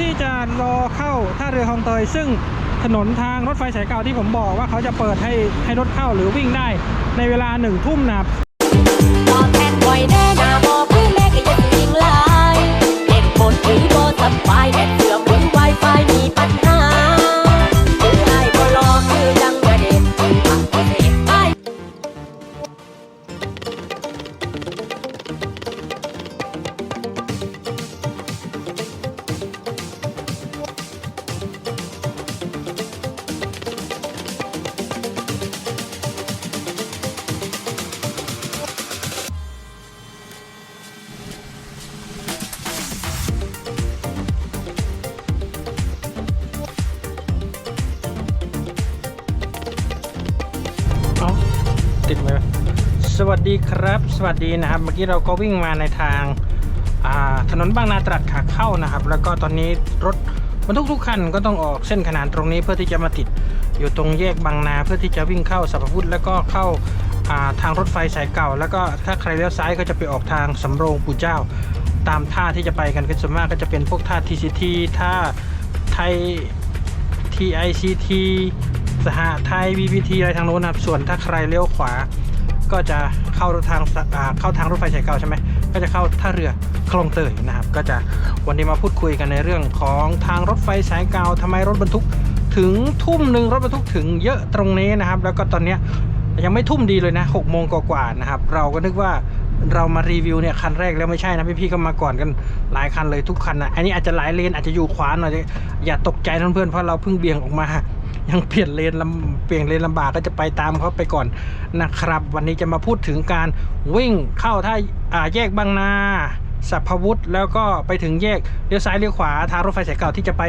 ที่จะรอเข้าท่าเรือคลองเตย ซึ่งถนนทางรถไฟสายเก่าที่ผมบอกว่าเขาจะเปิดให้ให้รถเข้าหรือวิ่งได้ในเวลาหนึ่งทุ่มนะครับตอบแทนบ่อยแน่นาบอกพื้นแม่ก็ยังยิงลายเล่นบนหรือบ่สบายแอบเสือมหรือไวไฟมีปัญหา สวัสดีครับ สวัสดีนะครับ เมื่อกี้เราก็วิ่งมาในทางาถนนบางนาตรัสขาเข้านะครับ แล้วก็ตอนนี้รถบรรทุกทุกคันก็ต้องออกเส้นขนานตรงนี้เพื่อที่จะมาติดอยู่ตรงแยกบางนาเพื่อที่จะวิ่งเข้าสัพพุทธแล้วก็เข้าาทางรถไฟสายเก่า แล้วก็ถ้าใครเลี้ยวซ้ายก็จะไปออกทางสำโรงปู่เจ้า ตามท่าที่จะไปกันก็ส่วนมากก็จะเป็นพวกท่า TCT ท่าไทย TICT สหไทย VPT อะไรทางโน้นนะครับส่วนถ้าใครเลี้ยวขวา ก็จะเข้าทางอ่าเข้าทางรถไฟสายเก่าใช่ไหมก็จะเข้าท่าเรือคลองเตยนะครับ ก็จะวันนี้มาพูดคุยกันในเรื่องของทางรถไฟสายเก่าทำไมรถบรรทุกถึงทุ่มหนึ่งรถบรรทุกถึงเยอะตรงนี้นะครับ แล้วก็ตอนนี้ยังไม่ทุ่มดีเลยนะ6โมงกว่าๆนะครับ เราก็นึกว่าเรามารีวิวเนี่ยคันแรกแล้วไม่ใช่นะพี่ๆก็มาก่อนกันหลายคันเลยทุกคันนะอันนี้อาจจะหลายเลนอาจจะอยู่ขวาหน่อยอย่าตกใจนเพื่อนๆเพราะเราเพิ่งเบี่ยงออกมา ยังเปลี่ยนเลนลำเปลี่ยนเลนลำบากก็จะไปตามเขาไปก่อนนะครับ วันนี้จะมาพูดถึงการวิ่งเข้าท่าอ่าแยกบางนาสัพพวุธแล้วก็ไปถึงแยกเลี้ยวซ้ายเลี้ยวขวาทางรถไฟสายเก่าที่จะไป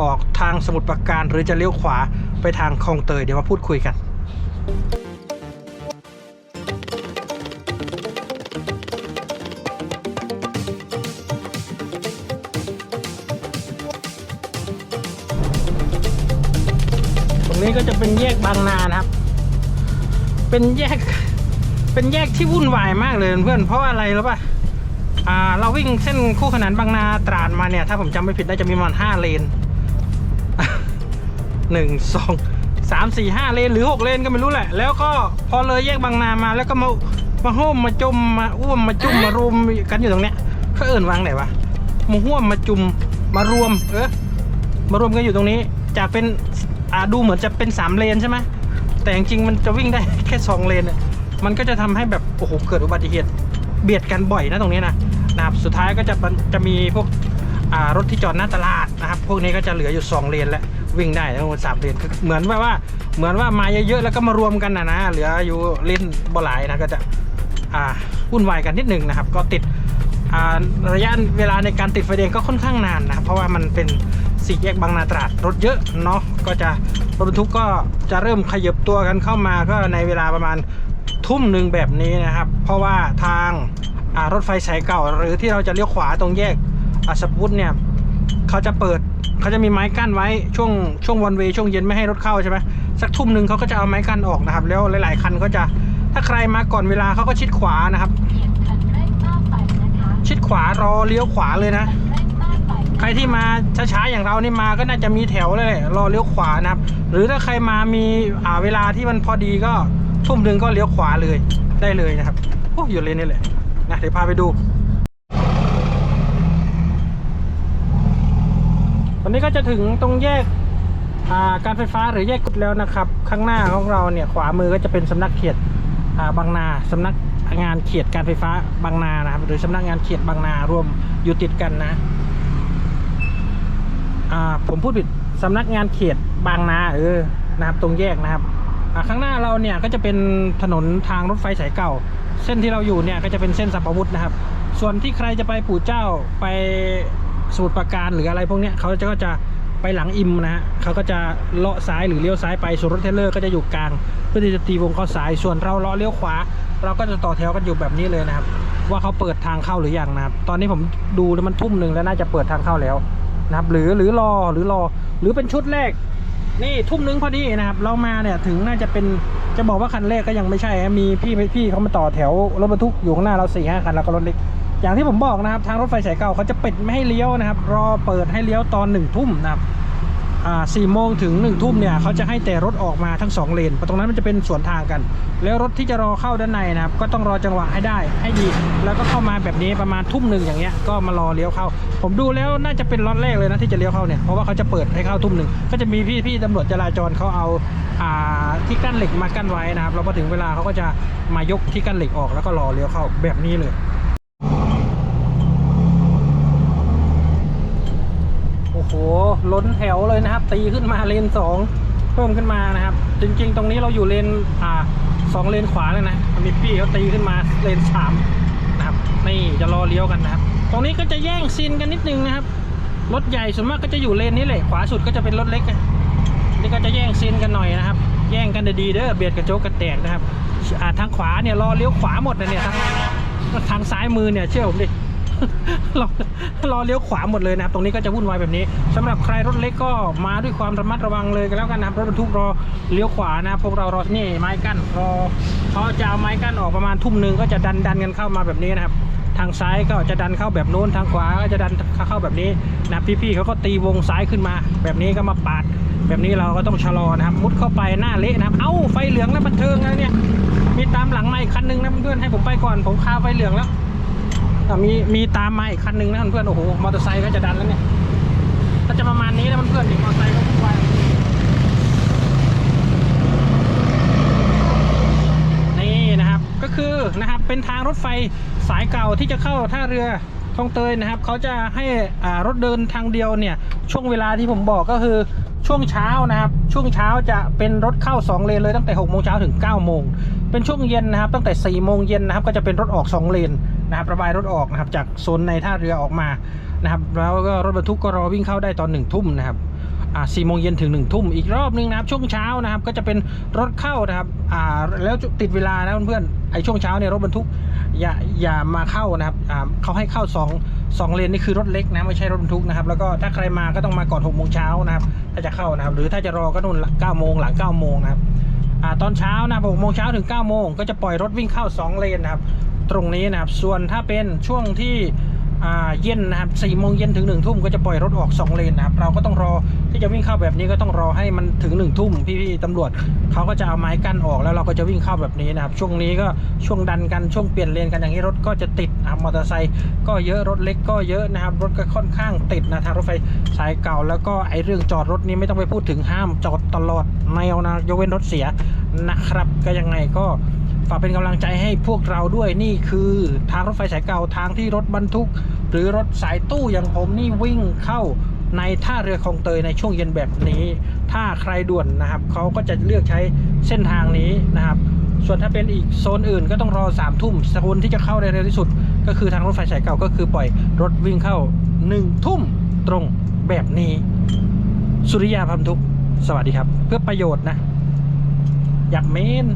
ออกทางสมุทรปราการ หรือจะเลี้ยวขวาไปทางคลองเตยเดี๋ยวมาพูดคุยกัน ก็จะเป็นแยกบางนานะครับ เป็นแยก เป็นแยกที่วุ่นวายมากเลยเพื่อน เพราะอะไรรู้ป่ะ อ่า เราวิ่งเส้นคู่ขนานบางนาตราดมาเนี่ย ถ้าผมจำไม่ผิดน่าจะมีประมาณห้าเลนหนึ่งสองสามสี่ห้าเลนหรือหกเลนก็ไม่รู้แหละ แล้วก็พอเลยแยกบางนามาแล้วก็มามาโฮมมาจมมาอ้วมมาจุ่มมารวมกันอยู่ตรงเนี้ยเขาเอิ่นวางไหนวะมาห่วมมาจุ่มมารวม เออมารวมกันอยู่ตรงนี้จากเป็น อ่าดูเหมือนจะเป็น 3 เลนใช่ไหมแต่จริงๆมันจะวิ่งได้แค่2เลนน่ะมันก็จะทำให้แบบโอ้โหเกิดอุบัติเหตุเบียดกันบ่อยนะตรงนี้นะนะครับสุดท้ายก็จะจะมีพวกรถที่จอดหน้าตลาดนะครับ พวกนี้ก็จะเหลืออยู่ 2 เลนแล้ววิ่งได้ทั้งหมดสามเลนคือเหมือนว่าว่าเหมือนว่ามาเยอะๆแล้วก็มารวมกันนะนะเหลืออยู่เลนบ่หลายนะก็จะอ่าวุ่นวายกันนิดนึงนะครับ ก็ติด ระยะเวลาในการติดไฟแดงก็ค่อนข้างนานนะเพราะว่ามันเป็นสี่แยกบางนาตราดรถเยอะเนาะก็จะรถบรรทุกก็จะเริ่มขยับตัวกันเข้ามาก็ในเวลาประมาณทุ่มหนึ่งแบบนี้นะครับ เพราะว่าทางรถไฟสายเก่า หรือที่เราจะเลี้ยวขวาตรงแยกอสพพุทเนี่ยเขาจะเปิดเขาจะมีไม้กั้นไว้ช่วงช่วงวันเวช่วงเย็นไม่ให้รถเข้าใช่ไหมสักทุ่มหนึ่งเขาก็จะเอาไม้กั้นออกนะครับ แล้วหลาย ๆ คันก็จะถ้าใครมาก่อนเวลาเขาก็ชิดขวานะครับ ชิดขวารอเลี้ยวขวาเลยนะ ใครที่มาช้าๆอย่างเรานี่มาก็น่าจะมีแถวเลยแหละรอเลี้ยวขวานะครับ หรือถ้าใครมามีอ่าเวลาที่มันพอดีก็ทุ่มหนึ่งก็เลี้ยวขวาเลยได้เลยนะครับโอ้อยู่เลนนี่แหละนะเดี๋ยวพาไปดูวันนี้ก็จะถึงตรงแยกอ่าการไฟฟ้าหรือแยกกุดแล้วนะครับ ข้างหน้าของเราเนี่ยขวามือก็จะเป็นสำนักเขตอ่าบางนาสำนัก งานเขตการไฟฟ้าบางนานะครับ หรือสำนักงานเขตบางนารวมอยู่ติดกันนะผมพูดผิดสำนักงานเขตบางนาเออนะครับตรงแยกนะครับข้างหน้าเราเนี่ยก็จะเป็นถนนทางรถไฟสายเก่า เส้นที่เราอยู่เนี่ยก็จะเป็นเส้นสัมปวุธนะครับ ส่วนที่ใครจะไปปู่เจ้าไปสมุทรปราการหรืออะไรพวกนี้เขาจะก็จะไปหลังอิมนะฮะเขาก็จะเลาะซ้ายหรือเลี้ยวซ้ายไปส่วนรถเทรลเลอร์ก็จะอยู่กลางเพื่อที่จะตีวงเข้าซ้ายส่วนเราเลาะเลี้ยวขวา เราก็จะต่อแถวกันอยู่แบบนี้เลยนะครับ ว่าเขาเปิดทางเข้าหรือยังนะครับ ตอนนี้ผมดูแล้วมันทุ่มหนึ่งแล้วน่าจะเปิดทางเข้าแล้วนะครับ หรือหรือรอหรือรอหรือเป็นชุดแรก นี่ทุ่มหนึ่งพอดีนะครับ เรามาเนี่ยถึงน่าจะเป็นจะบอกว่าคันแรกก็ยังไม่ใช่มีพี่พี่เขามาต่อแถวรถบรรทุกอยู่ข้างหน้าเราสี่ห้าคันแล้วก็รถเล็กอย่างที่ผมบอกนะครับทางรถไฟสายเก่าเขาจะปิดไม่ให้เลี้ยวนะครับ รอเปิดให้เลี้ยวตอนหนึ่งทุ่มนะครับ สี่โมงถึงหนึ่งทุ่มเนี่ยเขาจะให้แต่รถออกมาทั้งสองเลนเพราะตรงนั้นมันจะเป็นสวนทางกัน แล้วรถที่จะรอเข้าด้านในนะครับก็ต้องรอจังหวะให้ได้ให้ดี แล้วก็เข้ามาแบบนี้ประมาณทุ่มหนึ่งอย่างเงี้ยก็มารอเลี้ยวเข้า ผมดูแล้วน่าจะเป็นล็อตแรกเลยนะที่จะเลี้ยวเข้าเนี่ยเพราะว่าเขาจะเปิดให้เข้าทุ่มหนึ่งก็จะมีพี่พี่ตำรวจจราจรเขาเอาอ่าที่กั้นเหล็กมากั้นไว้นะครับแล้วพอถึงเวลาเขาก็จะมายกที่กั้นเหล็กออกแล้วก็รอเลี้ยวเข้าแบบนี้เลย โอ้โหล้นแถวเลยนะครับ ตีขึ้นมาเลนสองเพิ่มขึ้นมานะครับ จริง ๆ ตรงนี้เราอยู่เลนอ่าสองเลนขวาเลยนะมีพี่เขาตีขึ้นมาเลนสามนะครับนี่จะรอเลี้ยวกันนะครับ ตรงนี้ก็จะแย่งซีนกันนิดนึงนะครับรถใหญ่ส่วนมากก็จะอยู่เลนนี้แหละขวาสุดก็จะเป็นรถเล็กนะนี่ก็จะแย่งซีนกันหน่อยนะครับ แย่งกันดีๆเด้อเบียดกระโจกกระแตกนะครับอ่าทางขวาเนี่ยรอเลี้ยวขวาหมดนะเนี่ยทางทางซ้ายมือเนี่ยเชื่อผมดิ รอรอเลี้ยวขวาหมดเลยนะครับ ตรงนี้ก็จะวุ่นวายแบบนี้สำหรับใครรถเล็กก็มาด้วยความระมัดระวังเลยกันแล้วกันนะครับรถบรรทุกรอเลี้ยวขวานะครับพวกเรารอนี่ไม้กั้นรอเขาจะเอาไม้กั้นออกประมาณทุ่มหนึ่งก็จะดันดันกันเข้ามาแบบนี้นะครับ ทางซ้ายก็จะดันเข้าแบบโน้นทางขวาก็จะดันเข้าแบบนี้นะพี่ๆเขาก็ตีวงซ้ายขึ้นมา แบบนี้ก็มาปาด แบบนี้เราก็ต้องชะลอนะครับ มุดเข้าไปหน้าเละนะครับ เอ้าไฟเหลืองแล้วบันเทิงแล้วเนี่ยมีตามหลังมาอีกคันหนึงนะเพื่อนให้ผมไปก่อนผมคาไฟเหลืองแล้ว มีมีตามมาอีกคันหนึ่งนะเพื่อนโอ้โหมอเตอร์ไซค์ก็จะดันแล้วเนี่ยก็จะประมาณนี้นะเพื่อนมอเตอร์ไซค์ก็วุ่นวายนี่นะครับก็คือนะครับเป็นทางรถไฟสายเก่าที่จะเข้าท่าเรือคลองเตยนะครับเขาจะให้รถเดินทางเดียวเนี่ยช่วงเวลาที่ผมบอกก็คือช่วงเช้านะครับช่วงเช้าจะเป็นรถเข้า 2 เลนเลยตั้งแต่6โมงเช้าถึง9โมงเป็นช่วงเย็นนะครับตั้งแต่4โมงเย็นนะครับก็จะเป็นรถออก 2 เลน นะครับระบายรถออกนะครับจากโซนในท่าเรือออกมานะครับแล้วก็รถบรรทุกก็รอวิ่งเข้าได้ตอน1ทุ่มนะครับอ่าสี่โมงเย็นถึงหนึ่งทุ่มอีกรอบนึงนะครับช่วงเช้านะครับก็จะเป็นรถเข้านะครับอ่าแล้วติดเวลานะเพื่อนๆไอ้ช่วงเช้าเนี่ยรถบรรทุกอย่าอย่ามาเข้านะครับอ่าเขาให้เข้าสองสองเลนนี่คือรถเล็กนะไม่ใช่รถบรรทุกนะครับแล้วก็ถ้าใครมาก็ต้องมาก่อนหกโมงเช้านะครับถ้าจะเข้านะครับหรือถ้าจะรอก็นู่นเก้าโมงหลังเก้าโมงนะครับอ่าตอนเช้านะหกโมงเช้าถึง9ก้าโมงก็จะปล่อยรถวิ่งเข้าสองเลนนะครับ ตรงนี้นะครับ ส่วนถ้าเป็นช่วงที่เย็นนะครับสี่โมงเย็นถึงหนึ่งทุ่มก็จะปล่อยรถออก 2 เลนนะครับ เราก็ต้องรอที่จะวิ่งเข้าแบบนี้ก็ต้องรอให้มันถึงหนึ่งทุ่มพี่ๆตำรวจเขาก็จะเอาไม้กั้นออกแล้วเราก็จะวิ่งเข้าแบบนี้นะครับ ช่วงนี้ก็ช่วงดันกันช่วงเปลี่ยนเลนกันอย่างนี้รถก็จะติดนะครับมอเตอร์ไซค์ก็เยอะรถเล็กก็เยอะนะครับ รถก็ค่อนข้างติดนะทางรถไฟสายเก่า แล้วก็ไอเรื่องจอดรถนี้ไม่ต้องไปพูดถึงห้ามจอดตลอดแนวนะยกเว้นรถเสียนะครับ ก็ยังไงก็ ฝากเป็นกำลังใจให้พวกเราด้วยนี่คือทางรถไฟสายเก่าทางที่รถบรรทุก หรือรถสายตู้อย่างผมนี่วิ่งเข้าในท่าเรือคลองเตยในช่วงเย็นแบบนี้ ถ้าใครด่วนนะครับเขาก็จะเลือกใช้เส้นทางนี้นะครับ ส่วนถ้าเป็นอีกโซนอื่นก็ต้องรอสามทุ่มโซนที่จะเข้าได้เร็วที่สุด ก็คือทางรถไฟสายเก่าก็คือปล่อยรถวิ่งเข้าหนึ่งทุ่มตรงแบบนี้ สุริยาพัมทุก สวัสดีครับ เพื่อประโยชน์นะ อยากเมน